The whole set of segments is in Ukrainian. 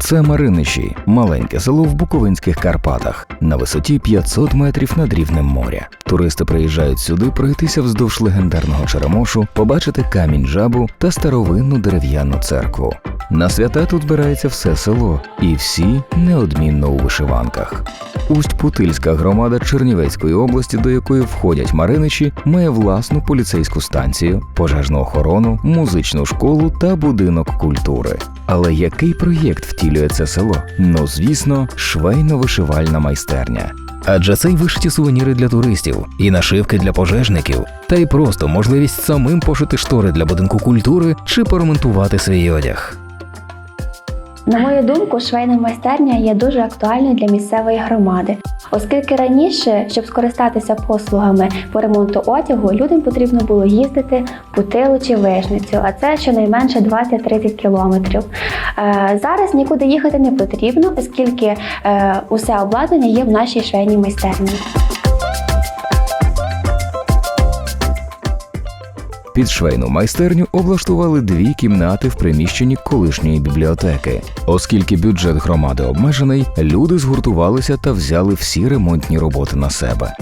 Це Мариничі, маленьке село в Буковинських Карпатах, на висоті 500 метрів над рівнем моря. Туристи приїжджають сюди пройтися вздовж легендарного Черемошу, побачити камінь жабу та старовинну дерев'яну церкву. На свята тут збирається все село, і всі неодмінно у вишиванках. Усть-Путильська громада Чернівецької області, до якої входять Мариничі, має власну поліцейську станцію, пожежну охорону, музичну школу та будинок культури. Але який проєкт втілює це село? Ну звісно, швейно-вишивальна майстерня. Адже це й вишиті сувеніри для туристів, і нашивки для пожежників, та й просто можливість самим пошити штори для будинку культури чи поремонтувати свій одяг. На мою думку, швейна майстерня є дуже актуальною для місцевої громади, оскільки раніше, щоб скористатися послугами по ремонту одягу, людям потрібно було їздити в Путилу чи Вижницю, а це щонайменше 20-30 кілометрів. Е, Зараз нікуди їхати не потрібно, оскільки е, усе обладнання є в нашій швейній майстерні. Під швейну майстерню облаштували дві кімнати в приміщенні колишньої бібліотеки. Оскільки бюджет громади обмежений, люди згуртувалися та взяли всі ремонтні роботи на себе.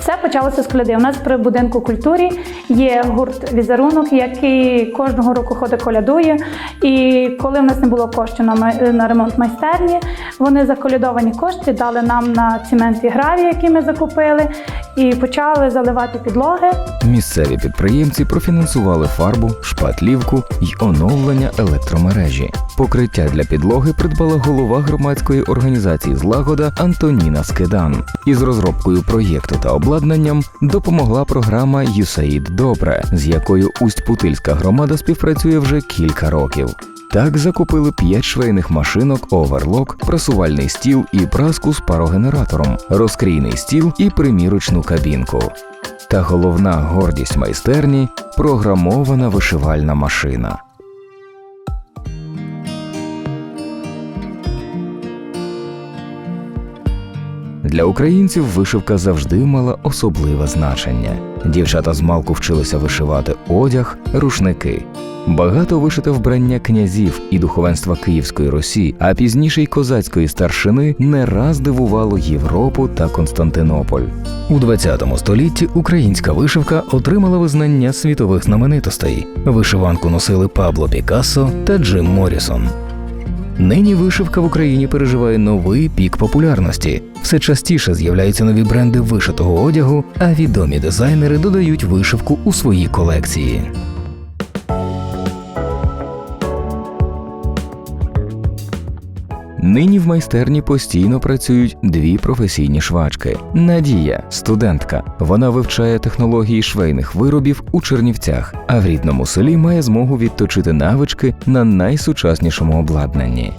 Все почалося з коляди. У нас при будинку культурі є гурт візерунок, який кожного року ходить колядує. І коли в нас не було коштів на, на ремонт майстерні, вони заколядовані кошти дали нам на цемент і гравій, які ми закупили, і почали заливати підлоги. Місцеві підприємці профінансували фарбу, шпатлівку й оновлення електромережі. Покриття для підлоги придбала голова громадської організації Злагода Антоніна Скидан. Із розробкою проєкту та обладнанням допомогла програма USAID Добре, з якою Усть-Путильська громада співпрацює вже кілька років. Так закупили 5 швейних машинок, оверлок, прасувальний стіл і праску з парогенератором, розкрійний стіл і примірочну кабінку. Та головна гордість майстерні програмована вишивальна машина. Для українців вишивка завжди мала особливе значення. Дівчата з малку вчилися вишивати одяг, рушники. Багато вишите вбрання князів і духовенства Київської Русі, а пізніше й козацької старшини не раз дивувало Європу та Константинополь. У 20 столітті українська вишивка отримала визнання світових знаменитостей. Вишиванку носили Пабло Пікассо та Джим Морісон. Нині вишивка в Україні переживає новий пік популярності. Все частіше з'являються нові бренди вишитого одягу, а відомі дизайнери додають вишивку у свої колекції. Нині в майстерні постійно працюють дві професійні швачки. Надія, студентка. Вона вивчає технології швейних виробів у Чернівцях, а в рідному селі має змогу відточити навички на найсучаснішому обладнанні.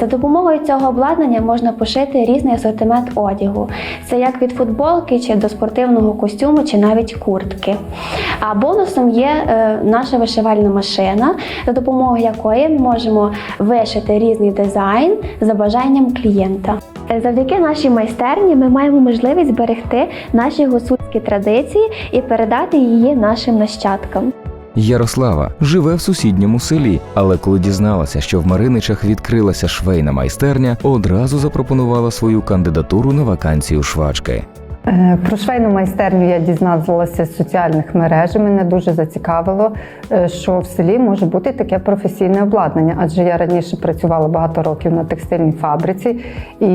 За допомогою цього обладнання можна пошити різний асортимент одягу. Це як від футболки чи до спортивного костюму, чи навіть куртки. А бонусом є е, наша вишивальна машина, за допомогою якої ми можемо вишити різний дизайн за бажанням клієнта. Завдяки нашій майстерні ми маємо можливість зберегти наші гуцульські традиції і передати її нашим нащадкам. Ярослава живе в сусідньому селі, але коли дізналася, що в Мариничах відкрилася швейна майстерня, одразу запропонувала свою кандидатуру на вакансію швачки. Е, Про швейну майстерню я дізналася з соціальних мереж. Мене дуже зацікавило, е, що в селі може бути таке професійне обладнання, адже я раніше працювала багато років на текстильній фабриці, і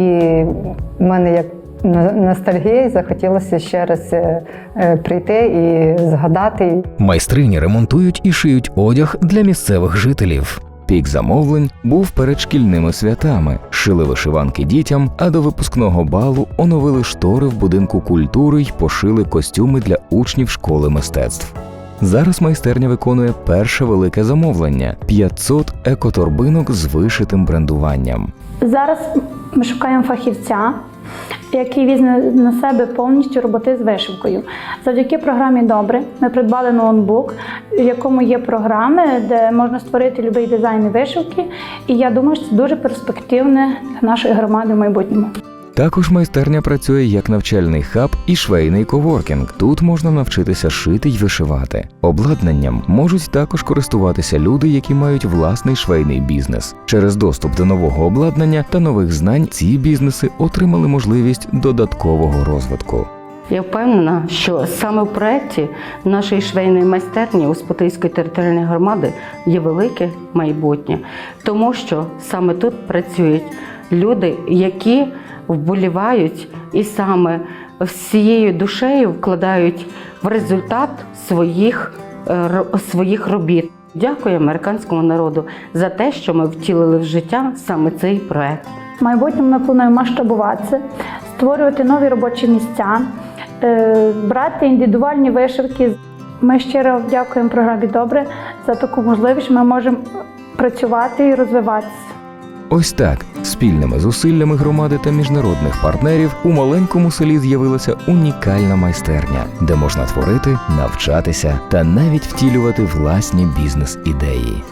в мене як ностальгія і захотілося ще раз е, е, прийти і згадати. Майстрині ремонтують і шиють одяг для місцевих жителів. Пік замовлень був перед шкільними святами, шили вишиванки дітям, а до випускного балу оновили штори в будинку культури й пошили костюми для учнів школи мистецтв. Зараз майстерня виконує перше велике замовлення 500 екоторбинок з вишитим брендуванням. Зараз ми шукаємо фахівця, який візьме на себе повністю роботи з вишивкою. Завдяки програмі Добре ми придбали ноутбук, в якому є програми, де можна створити будь-який дизайн вишивки. І я думаю, що це дуже перспективне для нашої громади в майбутньому. Також майстерня працює як навчальний хаб і швейний коворкінг. Тут можна навчитися шити й вишивати. Обладнанням можуть також користуватися люди, які мають власний швейний бізнес. Через доступ до нового обладнання та нових знань ці бізнеси отримали можливість додаткового розвитку. Я впевнена, що саме в проєкті нашої швейної майстерні Успотийської територіальної громади є велике майбутнє, тому що саме тут працюють люди, які вболівають і саме всією душею вкладають в результат своїх, е, своїх робіт. Дякую американському народу за те, що ми втілили в життя саме цей проект. В майбутньому ми плануємо масштабуватися, створювати нові робочі місця, е, брати індивідуальні вишивки. Ми щиро дякуємо програмі Добре за таку можливість, ми можемо працювати і розвиватися. Ось так, спільними зусиллями громади та міжнародних партнерів у маленькому селі з'явилася унікальна майстерня, де можна творити, навчатися та навіть втілювати власні бізнес-ідеї.